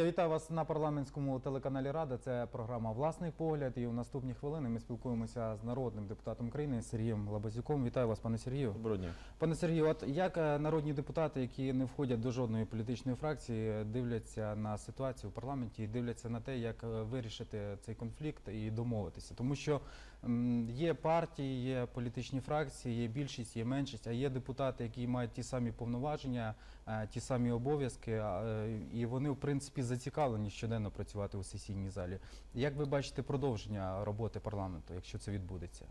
Я вітаю вас на парламентському телеканалі Рада. Це програма Власний погляд. І у наступні хвилини ми спілкуємося з народним депутатом України Сергієм Лабазюком. Вітаю вас, пане Сергію. Доброго дня. Пане Сергію, от як е, народні депутати, які не входять до жодної політичної фракції, дивляться на ситуацію в парламенті і дивляться на те, як е, вирішити цей конфлікт і домовитися, тому що є партії, є політичні фракції, є більшість, є меншість, а є депутати, які мають ті самі повноваження, ті самі обов'язки, е, і вони в принципі зацікавлені щоденно працювати у сесійній залі. Як ви бачите продовження роботи парламенту, якщо це відбудеться?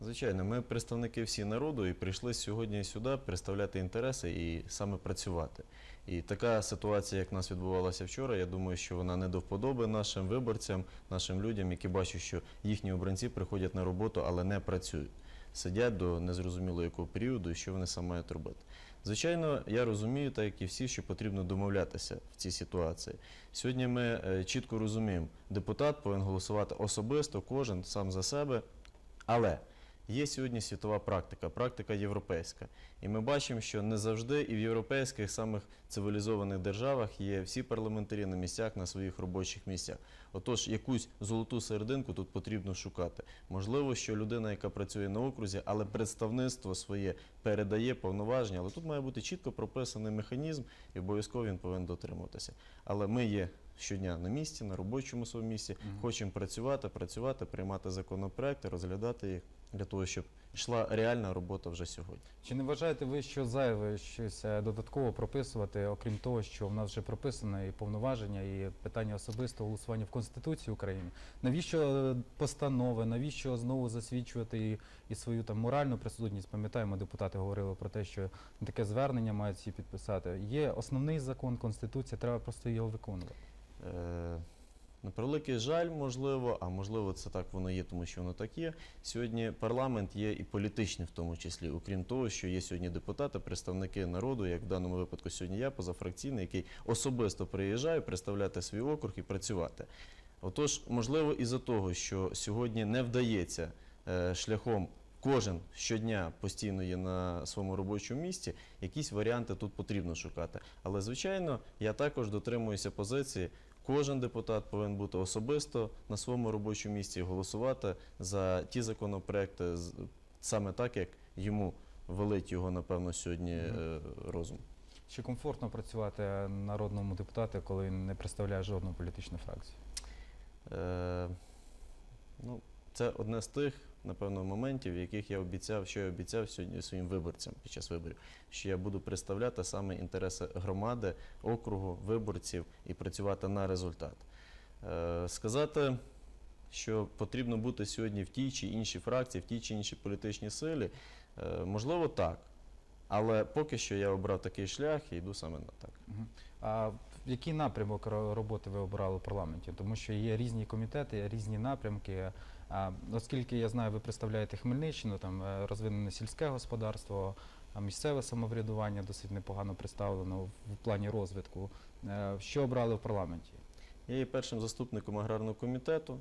Звичайно, ми представники всі народу і прийшли сьогодні сюди представляти інтереси і саме працювати. І така ситуація, як в нас відбувалася вчора, я думаю, що вона не до вподоби нашим виборцям, нашим людям, які бачать, що їхні обранці приходять на роботу, але не працюють. Сидять до незрозуміло якого періоду і що вони саме мають робити. Звичайно, я розумію, так як і всі, що потрібно домовлятися в цій ситуації. Сьогодні ми е, чітко розуміємо, депутат повинен голосувати особисто, кожен сам за себе. Але є сьогодні світова практика, практика європейська. І ми бачимо, що не завжди і в європейських самих цивілізованих державах є всі парламентарі на місцях, на своїх робочих місцях. Отож, якусь золоту серединку тут потрібно шукати. Можливо, що людина, яка працює на окрузі, але представництво своє передає повноваження, але тут має бути чітко прописаний механізм, і обов'язково він повинен дотримуватися. Але ми є щодня на місці, на робочому своєму місці, хочемо працювати, працювати, приймати законопроекти, розглядати їх для того, щоб йшла реальна робота вже сьогодні. Чи не вважаєте ви, що зайве щось е, додатково прописувати, окрім того, що в нас вже прописано і повноваження, і питання особистого голосування в Конституції України? Навіщо е, постанови, навіщо знову засвідчувати і, і свою там моральну присутність? Пам'ятаємо, депутати говорили про те, що таке звернення мають всі підписати. Є основний закон, Конституція, треба просто його виконувати. Е, на превеликий жаль, можливо, а можливо, це так воно є, тому що воно так є. Сьогодні парламент є і політичний, в тому числі, окрім того, що є сьогодні депутати, представники народу, як в даному випадку сьогодні я, позафракційний, який особисто приїжджає представляти свій округ і працювати. Отож, можливо, із-за того, що сьогодні не вдається е, шляхом. Кожен щодня постійно є на своєму робочому місці, якісь варіанти тут потрібно шукати. Але, звичайно, я також дотримуюся позиції. Кожен депутат повинен бути особисто на своєму робочому місці голосувати за ті законопроекти саме так, як йому велить його, напевно, сьогодні е, розум. Чи комфортно працювати народному депутату, коли він не представляє жодну політичну фракцію? Е, ну, це одне з тих, напевно, моментів, в яких я обіцяв, що я обіцяв сьогодні своїм виборцям під час виборів, що я буду представляти саме інтереси громади, округу, виборців і працювати на результат. Е, сказати, що потрібно бути сьогодні в тій чи іншій фракції, в тій чи іншій політичній силі, е, можливо, так. Але поки що я обрав такий шлях і йду саме на так. А який напрямок роботи ви обирали в парламенті? Тому що є різні комітети, різні напрямки. Оскільки я знаю, ви представляєте Хмельниччину, там е, розвинене сільське господарство, місцеве самоврядування досить непогано представлено в, плані розвитку. Е, Що обрали в парламенті? Я є першим заступником аграрного комітету.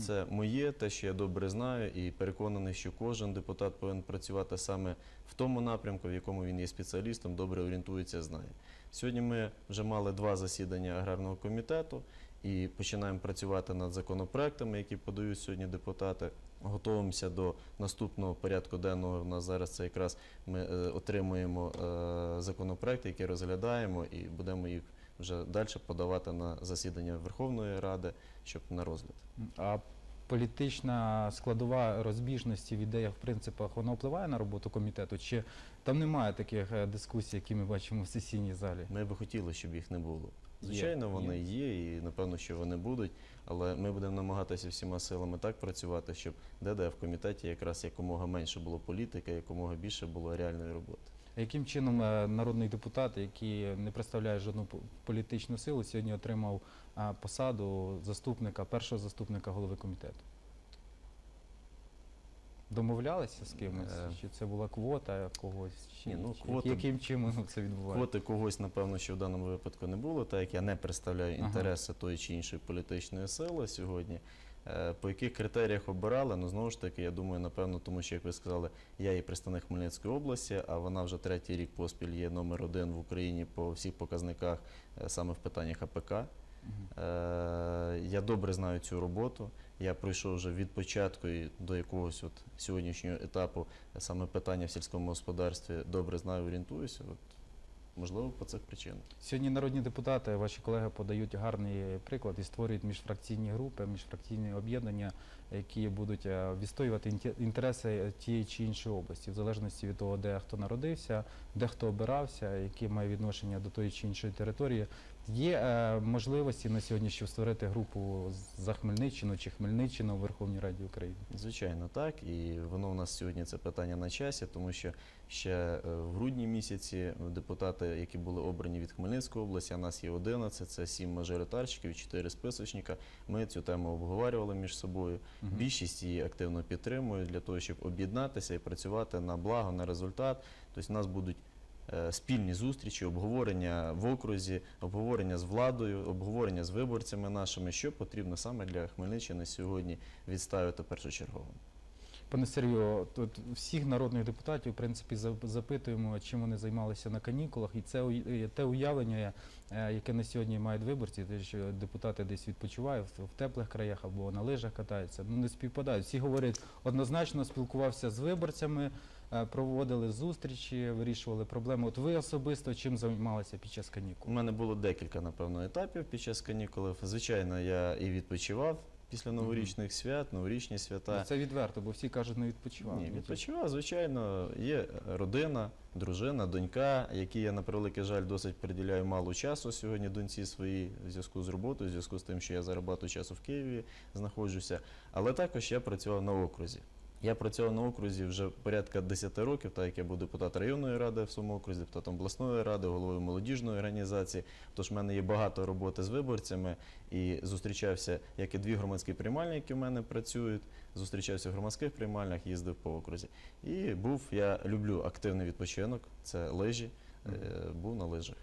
Це моє, те, що я добре знаю, і переконаний, що кожен депутат повинен працювати саме в тому напрямку, в якому він є спеціалістом, добре орієнтується, знає. Сьогодні ми вже мали два засідання аграрного комітету і починаємо працювати над законопроектами, які подають сьогодні депутати. Готуємося до наступного порядку денного. У нас зараз це якраз ми е, отримуємо е, законопроекти, які розглядаємо, і будемо їх вже далі подавати на засідання Верховної Ради, щоб на розгляд. А політична складова розбіжності в ідеях, в принципах, вона впливає на роботу комітету? Чи там немає таких е, дискусій, які ми бачимо в сесійній залі? Ми би хотіли, щоб їх не було. Є, Звичайно, вони є. є, і напевно, що вони будуть, але ми будемо намагатися всіма силами так працювати, щоб ДД в комітеті якраз якомога менше було політики, якомога більше було реальної роботи. Яким чином е, народний депутат, який не представляє жодну політичну силу, сьогодні отримав посаду заступника, першого заступника голови комітету? Домовлялися з кимось? Е. Чи це була квота когось? Чи, Ні, ну, чи квота- яким чином це відбувається? Квоти когось, напевно, що в даному випадку не було, так як я не представляю Ага. інтереси тої чи іншої політичної сили сьогодні. Е, По яких критеріях обирали, ну знову ж таки, я думаю, напевно, тому що, як ви сказали, я є представник Хмельницької області, а вона вже третій рік поспіль є номер один в Україні по всіх показниках е, саме в питаннях АПК. Мгм. Е, Я добре знаю цю роботу. Я пройшов вже від початку і до якогось от сьогоднішнього етапу саме питання в сільському господарстві добре знаю, орієнтуюся. От, можливо, по цих причинах. Сьогодні народні депутати, ваші колеги подають гарний приклад і створюють міжфракційні групи, міжфракційні об'єднання, які будуть е, відстоювати інтереси тієї чи іншої області, в залежності від того, де хто народився, де хто обирався, яке має відношення до тої чи іншої території. Є е, можливості на сьогодні, щоб створити групу за Хмельниччину чи Хмельниччину в Верховній Раді України. Звичайно, так. І воно у нас сьогодні це питання на часі, тому що ще е, в грудні місяці депутати, які були обрані від Хмельницької області, а нас є 11, це 7 мажоритарщиків і 4 списочника. Ми цю тему обговорювали між собою. Мгм. Більшість її активно підтримують для того, щоб об'єднатися і працювати на благо, на результат. Тобто у нас будуть спільні зустрічі, обговорення в окрузі, обговорення з владою, обговорення з виборцями нашими, що потрібно саме для Хмельниччини сьогодні відставити першочергово. Пане Сергію, тут всіх народних депутатів, в принципі, запитуємо, чим вони займалися на канікулах, і це е, те уявлення, е, яке на сьогодні мають виборці, те, що депутати десь відпочивають в теплих краях або на лижах катаються. Ну не співпадають. Всі говорять однозначно, спілкувався з виборцями, е, проводили зустрічі, вирішували проблеми. От ви особисто чим займалися під час канікул? У мене було декілька, напевно, етапів під час канікулів. Звичайно, я і відпочивав після новорічних свят, новорічні свята. Ну, Це відверто, бо всі кажуть, не відпочивав. Ні, Ну, відпочивав, звичайно. Є родина, дружина, донька, які я, на превеликий жаль, досить приділяю мало часу сьогодні доньці своїй в зв'язку з роботою, в зв'язку з тим, що я зараз багато часу в Києві знаходжуся. Але також я працював на окрузі. Я працював на окрузі вже порядка 10 років, так як я був депутат районної ради в своєму окрузі, депутатом обласної ради, головою молодіжної організації. Тож в мене є багато роботи з виборцями і зустрічався, як і дві громадські приймальні, які в мене працюють. Зустрічався в громадських приймальнях, їздив по окрузі. І був, я люблю активний відпочинок, це лижі, е, був на лижах.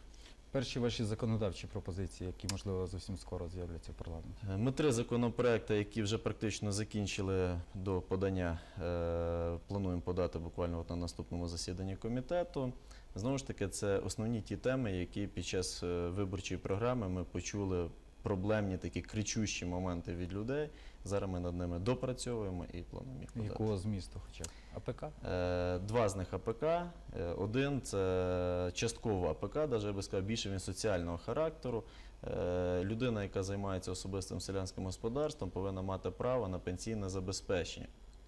Перші ваші законодавчі пропозиції, які можливо зовсім скоро з'являться в парламенті. Е, Ми три законопроекти, які вже практично закінчили до подання, е, плануємо подати буквально на наступному засіданні комітету. Знову ж таки, це основні ті теми, які під час е, виборчої програми ми почули проблемні такі кричущі моменти від людей. Зараз ми над ними допрацьовуємо і плануємо їх подати. Якого змісту хоча б? АПК? Е, Два з них АПК. Е, Один це частково АПК, навіть я би сказав, більше він соціального характеру. Е, Людина, яка займається особистим селянським господарством, повинна мати право на пенсійне забезпечення.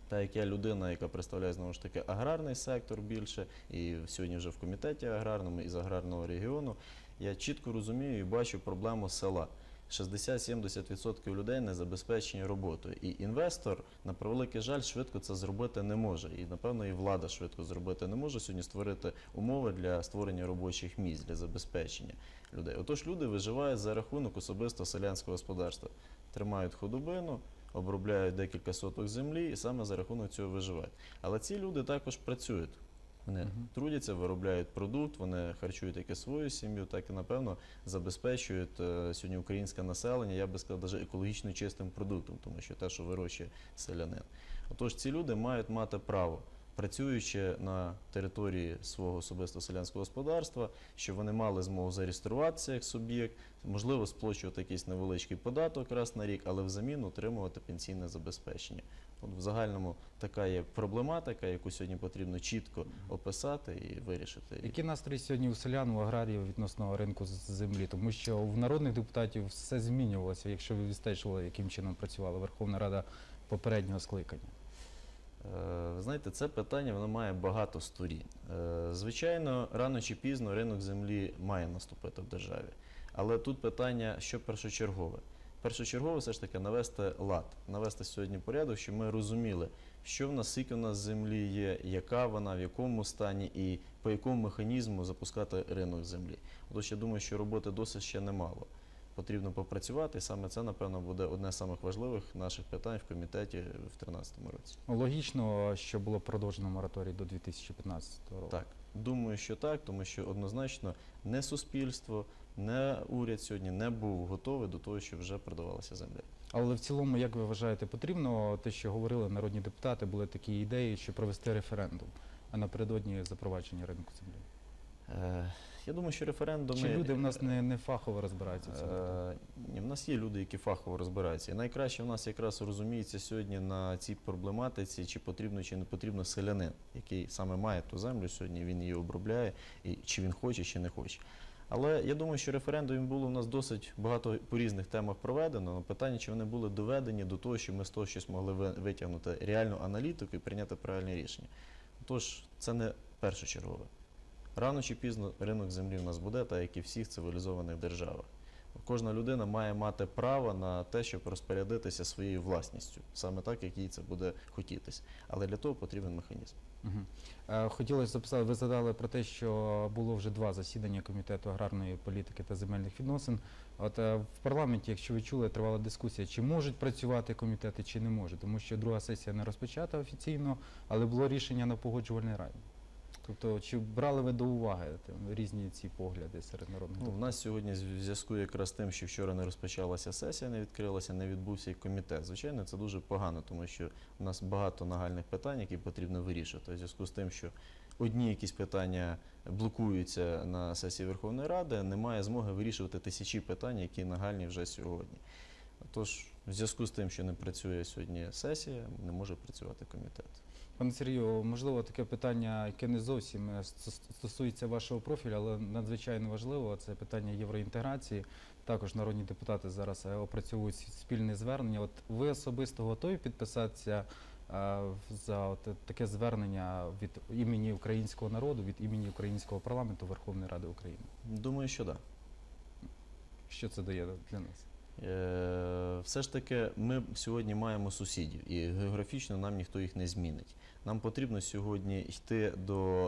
Та як я людина, яка представляє знову ж таки аграрний сектор більше, і сьогодні вже в комітеті аграрному із аграрного регіону, я чітко розумію і бачу проблему села. 60-70% людей не забезпечені роботою. І інвестор, на превеликий жаль, швидко це зробити не може. І, напевно, і влада швидко зробити не може сьогодні створити умови для створення робочих місць, для забезпечення людей. Отож, люди виживають за рахунок особисто селянського господарства. Тримають худобину, обробляють декілька соток землі і саме за рахунок цього виживають. Але ці люди також працюють. Вони трудяться, виробляють продукт, вони харчують як і свою сім'ю, так і напевно забезпечують е, сьогодні українське населення, я би сказав, навіть екологічно чистим продуктом, тому що те, що вирощує селянин. Отож, ці люди мають мати право, працюючи на території свого особисто селянського господарства, щоб вони мали змогу зареєструватися як суб'єкт, можливо, сплачувати якийсь невеличкий податок раз на рік, але взамін отримувати пенсійне забезпечення. От в загальному така є проблематика, яку сьогодні потрібно чітко описати і вирішити. Які настрої сьогодні у селян, у аграріїв відносно ринку землі? Тому що в народних депутатів все змінювалося, якщо ви відстежували, яким чином працювала Верховна Рада попереднього скликання. Е, Ви знаєте, це питання воно має багато сторін. Е, Звичайно, рано чи пізно ринок землі має наступити в державі. Але тут питання, що першочергове. Першочергове все ж таки навести лад, навести сьогодні порядок, щоб ми розуміли, що в нас, скільки в нас землі є, яка вона, в якому стані і по якому механізму запускати ринок землі. Отож, я думаю, що роботи досить ще немало. Потрібно попрацювати, і саме це, напевно, буде одне з самих важливих наших питань в комітеті в 2013 році. Логічно, що було продовжено мораторій до 2015 року. Так, думаю, що так, тому що однозначно не суспільство, не уряд сьогодні не був готовий до того, що вже продавалася земля. Але в цілому, як ви вважаєте, потрібно те, що говорили народні депутати, були такі ідеї, що провести референдум, а напередодні запровадження ринку землі. Е, Я думаю, що референдуми. Чи люди в нас не, не фахово розбираються в цьому? Е, Ні, в нас є люди, які фахово розбираються. І найкраще в нас якраз розуміється сьогодні на цій проблематиці, чи потрібно, чи не потрібно селянин, який саме має ту землю сьогодні, він її обробляє, і чи він хоче, чи не хоче. Але я думаю, що референдумів було у нас досить багато по різних темах проведено. але Питання, чи вони були доведені до того, що ми з того щось могли ви- витягнути реальну аналітику і прийняти правильне рішення. Тож це не першочергове. Рано чи пізно ринок землі у нас буде, так як і всіх цивілізованих державах. Кожна людина має мати право на те, щоб розпорядитися своєю власністю, саме так, як їй це буде хотітись. Але для того потрібен механізм. Е, Хотілося записати, ви задали про те, що було вже два засідання комітету аграрної політики та земельних відносин. От е, в парламенті, якщо ви чули, тривала дискусія, чи можуть працювати комітети, чи не можуть, тому що друга сесія не розпочата офіційно, але було рішення на погоджувальній раді. Тобто, чи брали ви до уваги там, різні ці погляди серед народних Ну, в нас сьогодні в зв'язку якраз тим, що вчора не розпочалася сесія, не відкрилася, не відбувся і комітет. Звичайно, це дуже погано, тому що в нас багато нагальних питань, які потрібно вирішувати. У зв'язку з тим, що одні якісь питання блокуються на сесії Верховної Ради, немає змоги вирішувати тисячі питань, які нагальні вже сьогодні. Тож, в зв'язку з тим, що не працює сьогодні сесія, не може працювати комітет. Пане Сергію, можливо, таке питання, яке не зовсім е, стосується вашого профілю, але надзвичайно важливо. Це питання євроінтеграції. Також народні депутати зараз е, опрацьовують спільне звернення. От ви особисто готові підписатися е, за от таке звернення від імені українського народу, від імені українського парламенту Верховної Ради України? Думаю, що так. Да. Що це дає для нас? Е, Все ж таки, ми сьогодні маємо сусідів, і географічно нам ніхто їх не змінить. Нам потрібно сьогодні йти до,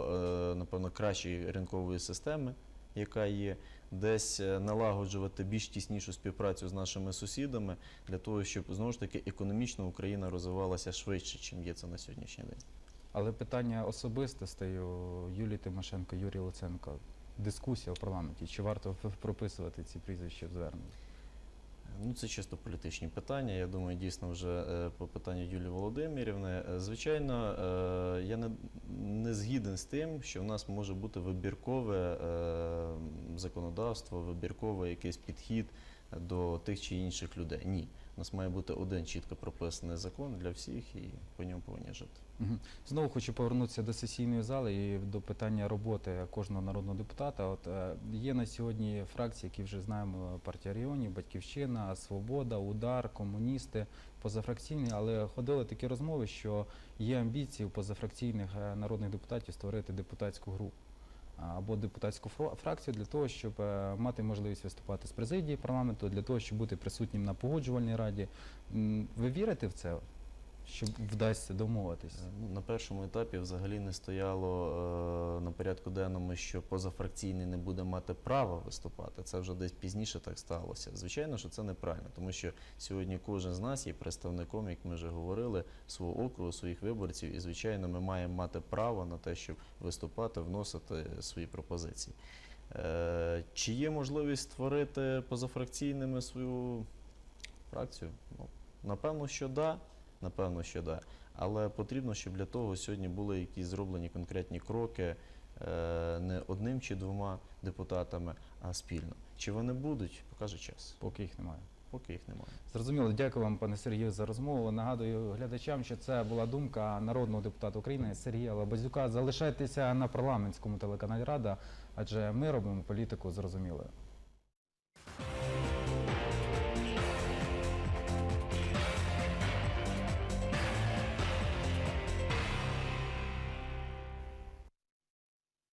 е, напевно, кращої ринкової системи, яка є, десь е, налагоджувати більш тіснішу співпрацю з нашими сусідами для того, щоб знову ж таки економічно Україна розвивалася швидше, чим є це на сьогоднішній день. Але питання особистостей у Юлії Тимошенко, Юрій Луценко. Дискусія в парламенті. Чи варто прописувати ці прізвища в зверненні? Ну, це чисто політичні питання. Я думаю, дійсно вже е, по питанню Юлії Володимирівни. Е, Звичайно, е, я не, не згіден з тим, що в нас може бути вибіркове законодавство, вибірковий якийсь підхід до тих чи інших людей. Ні. У нас має бути один чітко прописаний закон для всіх і по ньому повинні жити. Знову хочу повернутися до сесійної зали і до питання роботи кожного народного депутата. От е, є на сьогодні фракції, які вже знаємо: партія регіонів, Батьківщина, Свобода, Удар, комуністи, позафракційні, але ходили такі розмови, що є амбіції у позафракційних е, народних депутатів створити депутатську групу. Або депутатську фракцію для того, щоб е, мати можливість виступати з президії парламенту, для того, щоб бути присутнім на погоджувальній раді. Ви вірите в це, що вдасться домовитись? Е, ну, На першому етапі взагалі не стояло е, на порядку денному, що позафракційний не буде мати права виступати. Це вже десь пізніше так сталося. Звичайно, що це неправильно, тому що сьогодні кожен з нас є представником, як ми вже говорили, свого округу, своїх виборців, і звичайно, ми маємо мати право на те, щоб виступати, вносити свої пропозиції. Е, чи є можливість створити позафракційними свою фракцію? Ну, напевно, що да. Напевно, що да. Але потрібно, щоб для того сьогодні були якісь зроблені конкретні кроки е, не одним чи двома депутатами, а спільно. Чи вони будуть, покаже час. Поки їх немає. Поки їх немає. Зрозуміло, дякую вам, пане Сергію, за розмову. Нагадую глядачам, що це була думка народного депутата України Сергія Лабазюка. Залишайтеся на парламентському телеканалі Рада, адже ми робимо політику зрозумілою.